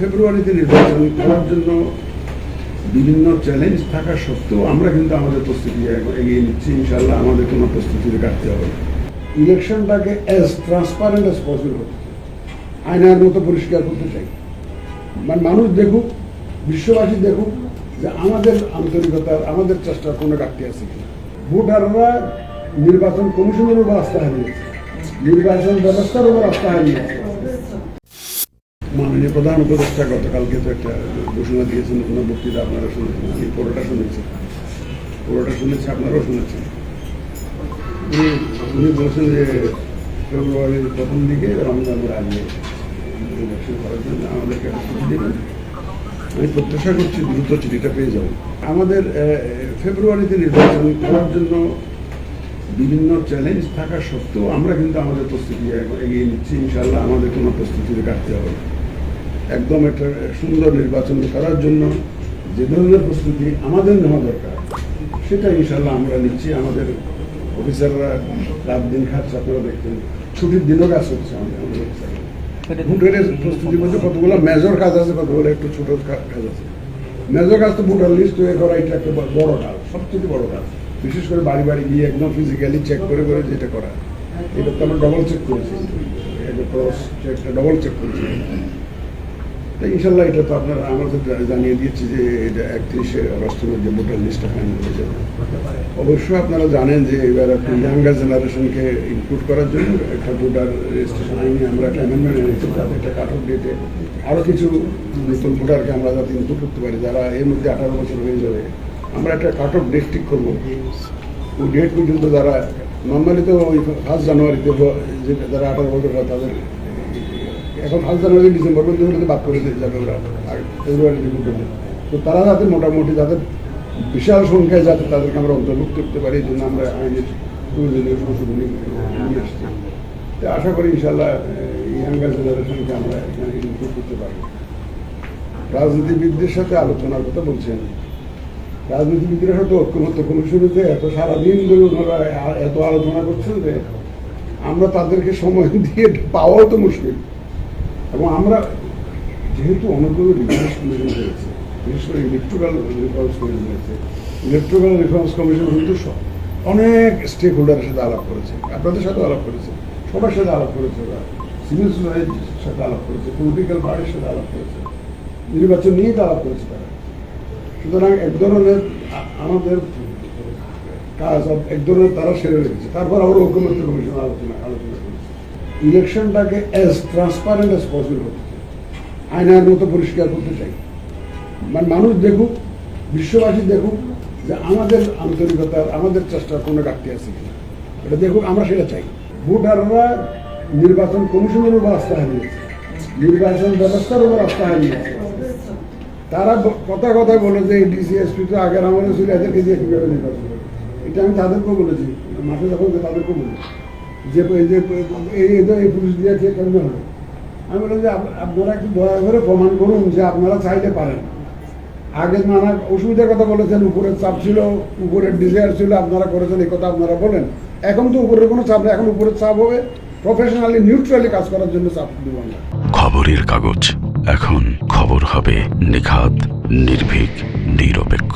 ফেব্রুয়ারিতে নির্বাচন করার জন্য বিভিন্ন চ্যালেঞ্জ থাকা সত্ত্বেও আমরা কিন্তু আমাদের প্রস্তুতি এগিয়ে নিচ্ছি ইনশাল্লাহ আমাদের কোনো প্রস্তুতিতে কাটতে হবে ইলেকশনটাকে অ্যাজ ট্রান্সপারেন্ট অ্যাজ পসিবল চাই। আয়নার মতো পরিষ্কার করতে চাই। মানে মানুষ দেখুক, বিশ্ববাসী দেখুক যে আমাদের আন্তরিকতার, আমাদের চেষ্টার কোনো ঘাটতি আছে কিনা। ভোটাররা নির্বাচন কমিশনের উপর আস্থা হারিয়েছে। নির্বাচন ব্যবস্থার উপর আস্থা হারিয়েছে। মাননীয় প্রধান উপদেষ্টা গতকালকে তো একটা ঘোষণা দিয়েছেন কোনো বক্তৃতা আপনারা শুনেছেন আমি পুরোটা শুনেছি পুরোটা শুনেছি, আপনারাও শুনেছেন। উনি উনি বলছেন যে ফেব্রুয়ারির প্রথম দিকে রমজানের আগে ইলেকশন করার জন্য আমাদেরকে দেবেন। আমি প্রত্যাশা করছি দ্রুত চিঠিটা পেয়ে যাব। আমাদের ফেব্রুয়ারিতে নির্বাচন করার জন্য বিভিন্ন চ্যালেঞ্জ থাকা সত্ত্বেও আমরা কিন্তু আমাদের প্রস্তুতি এগিয়ে নিচ্ছি। ইনশাল্লাহ আমাদের কোনো প্রস্তুতিতে কাটতে হবে। একদম একটা সুন্দর নির্বাচন করার জন্য যে ধরনের প্রস্তুতি আমাদের নেওয়া দরকার সেটা ইনশাল্লাহ আমরা নিচ্ছি। আমাদের অফিসাররা রাত দিন খাচ্ছে আপনারা দেখছেন। ছুটির দিনও কাজ হচ্ছে আমাদের ভোটের প্রস্তুতির মধ্যে কতগুলো মেজর কাজ আছে কতগুলো একটু ছোট কাজ আছে। মেজর কাজ তো ভোটার লিস্ট তৈরি করা এটা একটা বড় কাজ সবচেয়ে বড় কাজ। বিশেষ করে বাড়ি বাড়ি গিয়ে একদম ফিজিক্যালি চেক করে করে যেটা করা। এটা তো আমরা ডবল চেক করেছি। চেকটা ডবল চেক করেছি। ইনশাল্লাহ এটা তো আপনারা আমাদের জানিয়ে দিয়েছি যে এটা একত্রিশে আগস্টের মধ্যে ভোটার লিস্টটা ফাইনাল হয়ে যাবে। অবশ্যই আপনারা জানেন যে এবার একটা ইয়াঙ্গার জেনারেশনকে ইনক্লুড করার জন্য একটা ভোটার রেজিস্ট্রেশন আইনে আমরা একটা অ্যামেন্ডমেন্ট এনেছি, যাতে একটা কাট অফ ডেটে আরও কিছু নতুন ভোটারকে আমরা যাতে ইনক্লুড করতে পারি, যারা এর মধ্যে আঠারো বছর হয়ে যাবে। আমরা একটা কাট অফ ডেট ঠিক করব। ওই ডেট পর্যন্ত যারা নর্মালি তো ওই ফার্স্ট জানুয়ারিতে যে যারা আঠারো বছর হয় তাদের এখন ফার্স্ট জানুয়ারি ডিসেম্বর পর্যন্ত বাদ করে দিয়ে যাবে ওরা, আর ফেব্রুয়ারিতে ভোট তো তারা যাতে মোটামুটি যাদের বিশাল সংখ্যায় যাতে তাদেরকে আমরা অন্তর্ভুক্ত করতে পারি, এই জন্য আমরা আইনের প্রয়োজনীয় সংশোধনী নিয়ে আসছি তো আশা করি ইনশাল্লাহ ইয়াঙ্গার জেনারেশনকে আমরা এখানে ইনক্লুড করতে পারব রাজনীতিবিদদের সাথে আলোচনার কথা বলছেন। রাজনীতিবিদরা সাথে ঐক্যমত্য কমিশনেতে এত সারাদিন ধরে ওনারা এত আলোচনা করছেন যে আমরা তাদেরকে সময় দিয়ে পাওয়াও তো মুশকিল। এবং আমরা যেহেতু অনেকগুলো রিফারেন্স কমিশন হয়েছে বিশেষ করে ইলেকট্রিক্যাল রিফারেন্স কমিশন হয়েছে ইলেকট্রিক্যাল রিফারেন্স কমিশন কিন্তু অনেক স্টেক হোল্ডারের সাথে আলাপ করেছে, আপনাদের সাথে আলাপ করেছে, সবার সাথে আলাপ করেছে ওরা সিভিল সোসাইটির সাথে আলাপ করেছে পলিটিক্যাল পার্টির সাথে আলাপ করেছে, নির্বাচন নিয়ে তো আলাপ করেছে তারা। সুতরাং এক ধরনের আমাদের কাজ এক ধরনের তারা সেরে রেখেছে। তারপর আবার ঐক্যমত্য কমিশন আলোচনা আলোচনা ইলেকশনটাকে অ্যাজ ট্রান্সপারেন্ট অ্যাজ পসিবল করতে চাই। আয়নার মতো পরিষ্কার করতে চাই। মানে মানুষ দেখুক, বিশ্ববাসী দেখুক যে আমাদের আন্তরিকতার, আমাদের চেষ্টার কোনো ঘাটতি আছে কিনা। এটা দেখুক, আমরা সেটা চাই। ভোটাররা নির্বাচন কমিশনের উপর আস্থা হারিয়েছে নির্বাচন ব্যবস্থার উপর আস্থা হারিয়েছে তারা কথা কথায় বলে যে ডিসিএসপি তো আগের আমাদের ছিল, এদেরকে দিয়ে কীভাবে নির্বাচন এটা আমি তাদেরকেও বলেছি। মাঠে যখন তাদেরকেও বলেছি। যে এই পুলিশ দিয়ে কে কেমন হবে আমি বললাম যে আপনারা একটু দয়া করে প্রমাণ করুন যে আপনারা চাইতে পারেন। আগে নানা অসুবিধার কথা বলেছেন, উপরের চাপ ছিল, উপরের ডিজায়ার ছিল, আপনারা করেছেন, এই কথা আপনারা বলেন। এখন তো উপরের কোনো চাপ নেই, এখন উপরের চাপ হবে। প্রফেশনালি নিউট্রালি কাজ করার জন্য চাপ দিব না খবরের কাগজ। এখন খবর হবে নিখাত, নির্ভীক নিরপেক্ষ